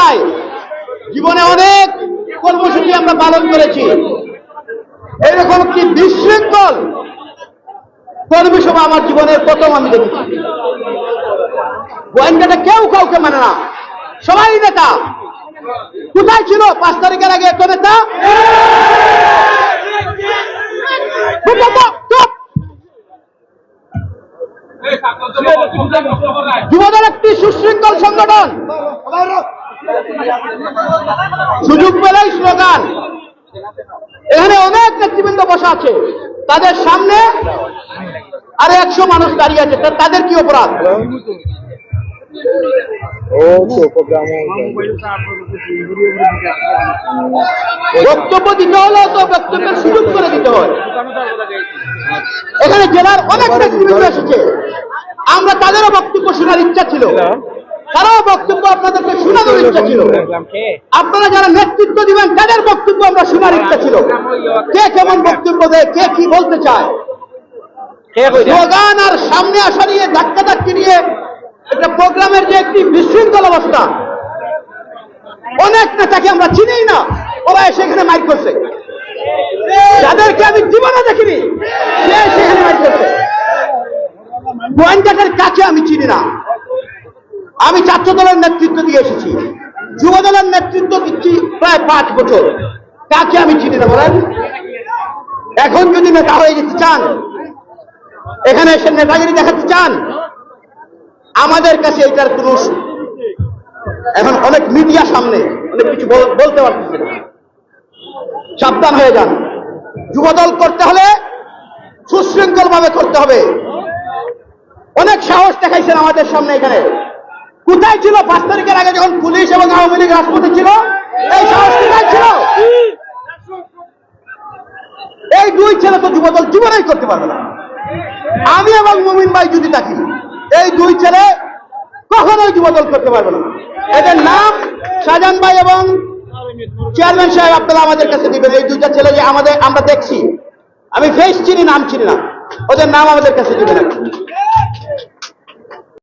নাই। জীবনে অনেক কর্মসূচি আমরা পালন করেছি। এরকম একটি বিশৃঙ্খল? কর্মী সভা আমার জীবনের প্রথম আমি দেখেছি। গোয়েন্দাটা কেউ কাউকে মানে না। সবাই নেতা। কোথায় ছিল পাঁচ তারিখের আগে এত নেতা। যুবদল একটি সুশৃঙ্খল সংগঠন। সুযোগ পেলেই স্লোগান। এখানে অনেক নেতৃবৃন্দ বসা আছে। তাদের সামনে আরে একশো মানুষ দাঁড়িয়ে আছে। তাদের কি অপরাধ? বক্তব্য দিতে হলে তো বক্তব্যের সুযোগ করে দিতে হয়। এখানে জেলার অনেক নেতৃবৃন্দ এসেছে। আমরা তাদেরও বক্তব্য শোনার ইচ্ছা ছিল। তারাও বক্তব্য আপনাদেরকে শোনানোর ইচ্ছা ছিল আপনারা যারা নেতৃত্ব দিবেন তাদের বক্তব্য আমরা শোনার ইচ্ছা ছিল কে কেমন বক্তব্য দেয় কে কি বলতে চায়? স্লোগান আর সামনে আসা নিয়ে ধাক্কা ধাক্কি নিয়ে একটা প্রোগ্রামের যে একটি বিশৃঙ্খল অবস্থা অনেক নেতাকে আমরা চিনিই না ওরা এসে এখানে মাইক করছে। যাদেরকে আমি জীবনে দেখিনি সে সেখানে মাইক করছে। গোয়েন্দাদের কাছে আমি চিনি না। আমি ছাত্র দলের নেতৃত্ব দিয়ে এসেছি। যুব দলের নেতৃত্ব দিচ্ছি প্রায় পাঁচ বছর। কাকে আমি চিনি না বলেন? এখন যদি নেতা হয়ে যেতে চান, এখানে এসে নেতাগিরি দেখাতে চান, আমাদের কাছে এটার কোনো এখন অনেক মিডিয়া সামনে অনেক কিছু বল- বলতে পারতেছে না। সাবধান হয়ে যান। যুবদল করতে হলে সুশৃঙ্খল ভাবে করতে হবে। অনেক সাহস দেখাইছেন আমাদের সামনে এখানে। কোথায় ছিল? পাঁচ তারিখের আগে যখন পুলিশ এবং আওয়ামী লীগ রাজপথে ছিল? এই সাহস ছিল? এই দুই ছেলে তো যুবদল জীবনেই করতে পারবে না। আমি এবং মুমিন ভাই যদি থাকি, এই দুই ছেলে কখনোই যুবদল করতে পারবে না। এদের নাম শাহজাহান ভাই এবং চেয়ারম্যান সাহেব আপনারা আমাদের কাছে দিবেন। এই দুইটা ছেলে যে আমাদের আমরা দেখছি। আমি ফেস চিনি, নাম চিনি না। ওদের নাম আমাদের কাছে দিবেন।